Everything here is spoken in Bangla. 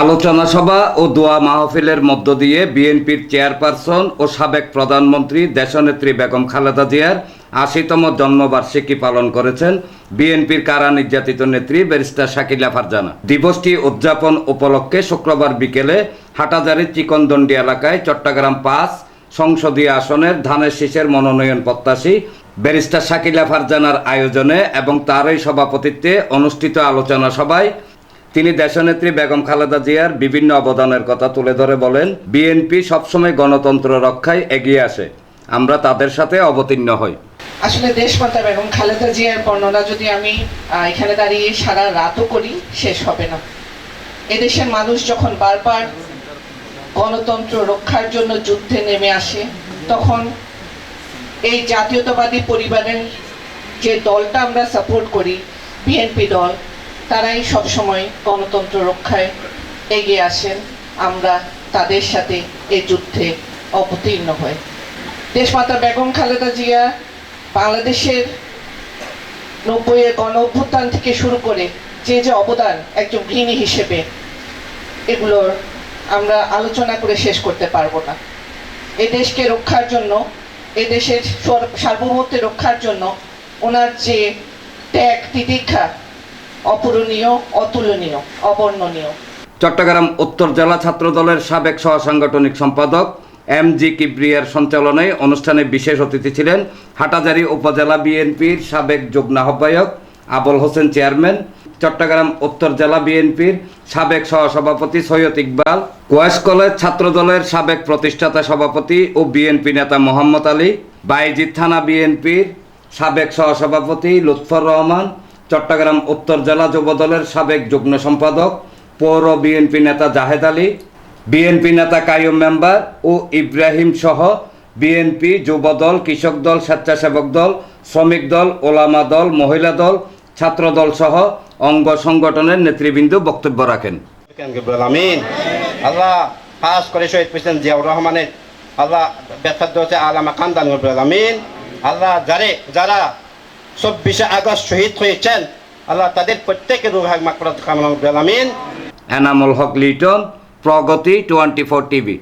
আলোচনা সভা ও দোয়া মাহফিলের মধ্য দিয়ে বিএনপির চেয়ারপারসন ও সাবেক প্রধানমন্ত্রী দেশনেত্রী বেগম খালেদা জিয়ার আশিতম জন্মবার্ষিকী পালন করেছেন বিএনপির কারা নির্যাতিত নেত্রী ব্যারিস্টার শাকিলা ফারজানা। দিবসটি উদযাপন উপলক্ষে শুক্রবার বিকেলে হাটাজারির চিকনদন্ডি এলাকায় চট্টগ্রাম পাঁচ সংসদীয় আসনের ধানের শীষের মনোনয়ন প্রত্যাশী ব্যারিস্টার শাকিলা ফারজানার আয়োজনে এবং তারই সভাপতিত্বে অনুষ্ঠিত আলোচনা সভায় তিনি দেশনেত্রী বেগম খালেদা জিয়ার বিভিন্ন অবদানের কথা তুলে ধরে বলেন, বিএনপি সবসময় গণতন্ত্র রক্ষায় এগিয়ে আসে। আমরা তাদের সাথে অবতীর্ণ হই। আসলে দেশমাতা বেগম খালেদা জিয়ার বর্ণনা যদি আমি এখানে দাঁড়িয়ে সারা রাতও করি, শেষ হবে না। এদেশের মানুষ যখন বারবার গণতন্ত্র রক্ষার জন্য যুদ্ধে নেমে আসে, তখন এই জাতীয়তাবাদী পরিবারের যে দলটা আমরা সাপোর্ট করি, বিএনপি দল তারাই সবসময় গণতন্ত্র রক্ষায় এগিয়ে আসেন। আমরা তাদের সাথে এই যুদ্ধে অবতীর্ণ হই। দেশমাতা বেগম খালেদা জিয়া বাংলাদেশের নব্বইয়ের গণ অভ্যুত্থান থেকে শুরু করে যে যে অবদান একজন গৃহিণী হিসেবে এগুলোর আমরা আলোচনা করে শেষ করতে পারব না। এই দেশকে রক্ষার জন্য এই দেশের সর- সার্বভৌমত্ব রক্ষার জন্য ওনার যে ত্যাগ তিতিক্ষা অপূরণীয়, অতুলনীয়, অবর্ণনীয়। চট্টগ্রাম উত্তর জেলা ছাত্র দলের সাবেক সহ সাংগঠনিক সম্পাদক এম জি কিবরিয়ার সঞ্চালনায় অনুষ্ঠানে বিশেষ অতিথি ছিলেন হাটাজারি উপজেলা বিএনপির সাবেক যুগ্ম আহ্বায়ক আবুল হোসেন চেয়ারম্যান, চট্টগ্রাম উত্তর জেলা বিএনপির সাবেক সহসভাপতি সৈয়দ ইকবাল কোয়েস কলেজ ছাত্র দলের সাবেক প্রতিষ্ঠাতা সভাপতি ও বিএনপি নেতা মোহাম্মদ আলী বাইজিৎ থানা বিএনপির সাবেক সহসভাপতি লুৎফর রহমান চট্টগ্রাম উত্তর জেলা যুবদলের সাবেক যুগ্ম সম্পাদক, পৌর বিএনপি নেতা জাহেদ আলী, বিএনপি নেতা কায়ুম মেম্বার ও ইব্রাহিম সহ বিএনপি যুবদল কৃষক দল, স্বেচ্ছাসেবক দল, শ্রমিক দল, ওলামা দল, মহিলা দল, ছাত্র দল সহ অঙ্গ সংগঠনের নেতৃবৃন্দ বক্তব্য রাখেন। আল্লাহ খাস করে শহীদ প্রেসিডেন্ট জিয়াউর রহমানের আল্লাহ ব্যথার হচ্ছে আলামা কান্দান গিবরুল আমিন। আল্লাহ যারে, যারা চব্বিশে আগস্ট শহীদ হয়েছেন। আল্লাহ তাদের প্রত্যেকের কামনা Gibrul Amin Enamul Haque Liton, Pragati twenty four TV.